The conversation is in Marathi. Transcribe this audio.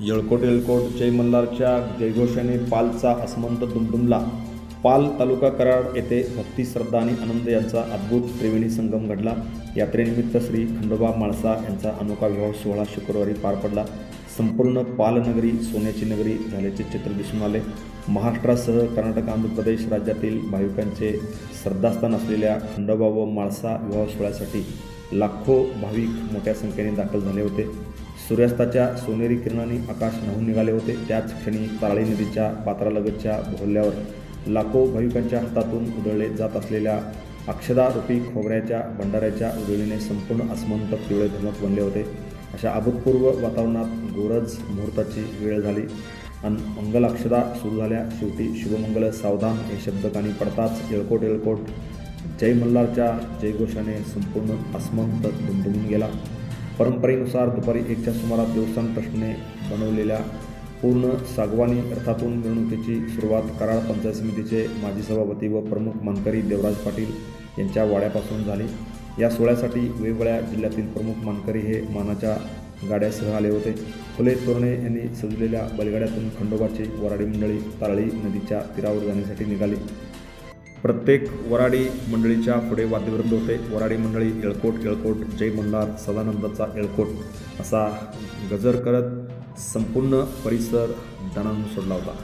येळकोट येळकोट जय मल्हारच्या जयघोषाने पालचा अस्मंत दुमदुमला. पाल तालुका कराड येथे भक्ती श्रद्धा आणि आनंद यांचा अद्भुत त्रिवेणी संगम घडला. यात्रेनिमित्त श्री खंडोबा माळसा यांचा अनोखा विवाह सोहळा शुक्रवारी पार पडला. संपूर्ण पालनगरी सोन्याची नगरी झाल्याचे चित्र दिसून आले. महाराष्ट्रासह कर्नाटक आंध्र प्रदेश राज्यातील भाविकांचे श्रद्धास्थान असलेल्या खंडोबा व माळसा विवाह सोहळ्यासाठी लाखो भाविक मोठ्या संख्येने दाखल झाले होते. सूर्यास्ताच्या सोनेरी किरणाने आकाश न्हावून निघाले होते. त्याच क्षणी ताळी नदीच्या पात्रालगतच्या भोवल्यावर लाखो भाविकांच्या हातातून उधळले जात असलेल्या अक्षदारूपी खोबऱ्याच्या भंडाऱ्याच्या उधळीने संपूर्ण आसमंत पिवळे धमक बनले होते. अशा अभूतपूर्व वातावरणात गोरज मुहूर्ताची वेळ झाली आणि मंगल अक्षदा सुरू झाल्या. शेवटी शुभमंगल सावधान हे शब्दकानी पडताच येळकोट येळकोट जय मल्हारच्या जयघोषाने संपूर्ण आसमंत दुमदुमून गेला. परंपरेनुसार दुपारी एकच्या सुमारास देवस्थान ट्रस्टने बनवलेल्या पूर्ण सागवानी रथातून मिरवणुकीची सुरुवात कराड पंचायत समितीचे माजी सभापती व प्रमुख मानकरी देवराज पाटील यांच्या वाड्यापासून झाली. या सोहळ्यासाठी वेगवेगळ्या जिल्ह्यातील प्रमुख मानकरी हे मानाच्या गाड्यासह आले होते. फुले तोरणे यांनी सजलेल्या बैलगाड्यातून खंडोबाची वराडी मंडळी तारळी नदीच्या तीरावर जाण्यासाठी निघाली. प्रत्येक वराडी मंडळीच्या पुढे वाद्यवृंद होते. वराडी मंडळी येळकोट येळकोट जय मल्हार सदानंदाचा येळकोट असा गजर करत संपूर्ण परिसर दणानून सोडला होता.